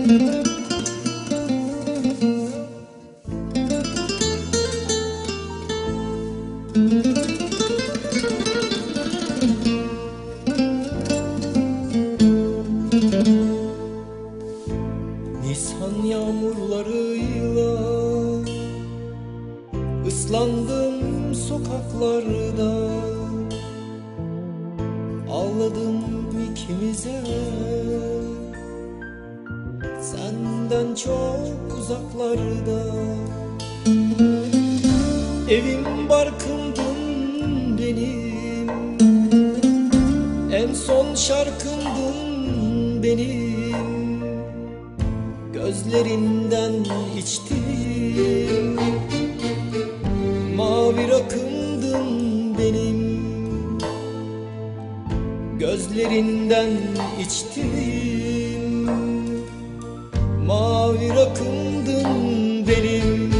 Nisan yağmurlarıyla ıslandım sokaklarda. Ağladım ikimize Senden çok uzaklarda. Evim barkımdın benim. En son şarkımdın benim. Gözlerinden içtim. Mavi rakımdın benim. Gözlerinden içtim Mavi rakımdın benim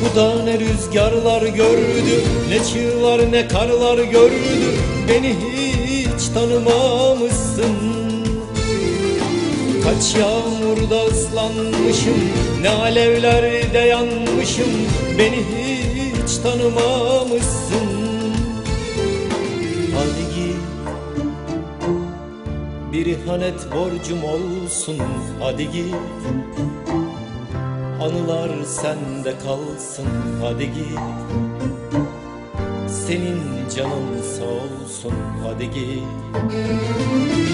Bu da ne rüzgarlar gördü Ne çığlar ne karlar gördü. Beni hiç tanımamışsın. Kaç yağmurda ıslanmışım Ne alevlerde yanmışım. Beni hiç tanımamışsın Bir ihanet borcum olsun. Hadi git. Anılar sende kalsın. Hadi git. Senin canın sağ olsun Hadi git.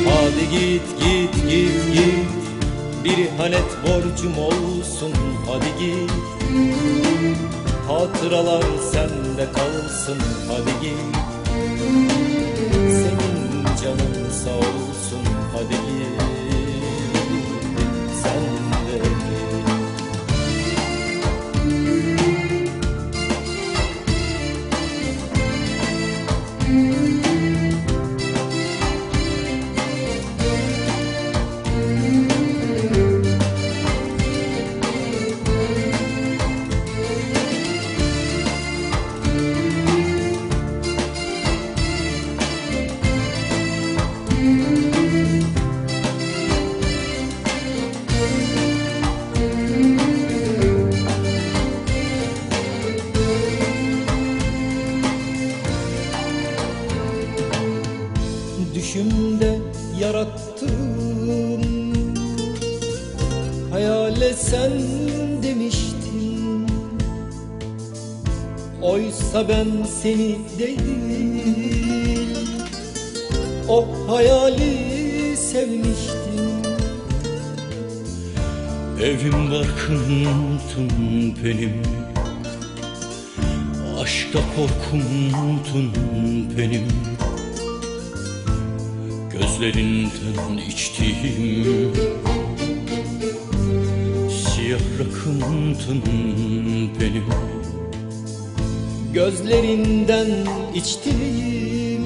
Hadi git git git git. Bir ihanet borcum olsun. Hadi git. Hatıralar sende kalsın. Hadi git. Senin canın sağ olsun Hadi git Sen de git Düşümde yarattım Hayale sen demiştin. Oysa ben seni değil O hayali sevmiştim. Evim barkımdın benim. Aşkta korkumdun benim Gözlerinden içtiğim Siyah rakımdın benim. Gözlerinden içtiğim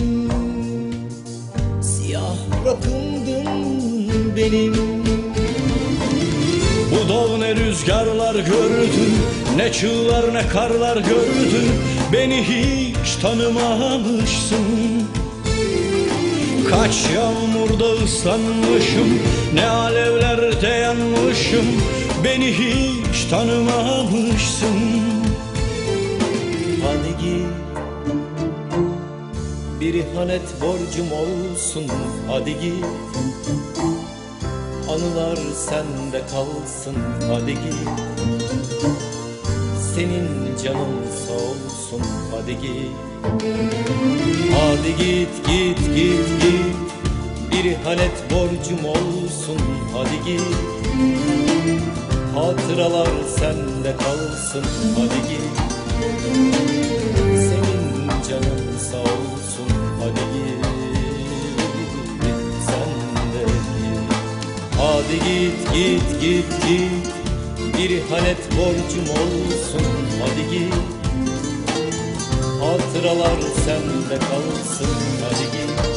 Siyah rakımdın benim. Bu dağ ne rüzgarlar gördün Ne çığlar ne karlar gördün. Beni hiç tanımamışsın Kaç yağmurda ıslanmışım Ne alevlerde yanmışım Beni hiç tanımamışsın. Hadi git Bir ihanet borcum olsun Hadi git. Anılar sende kalsın Hadi git. Senin canın sağ olsun Hadi git Hadi git git git git. Bir ihanet borcum olsun Hadi git. Hatıralar sende kalsın Hadi git. Senin canın sağ olsun hadi git. Sen de git. Hadi git git git git. Bir ihanet borcum olsun hadi git Hatıralar sende kalsın git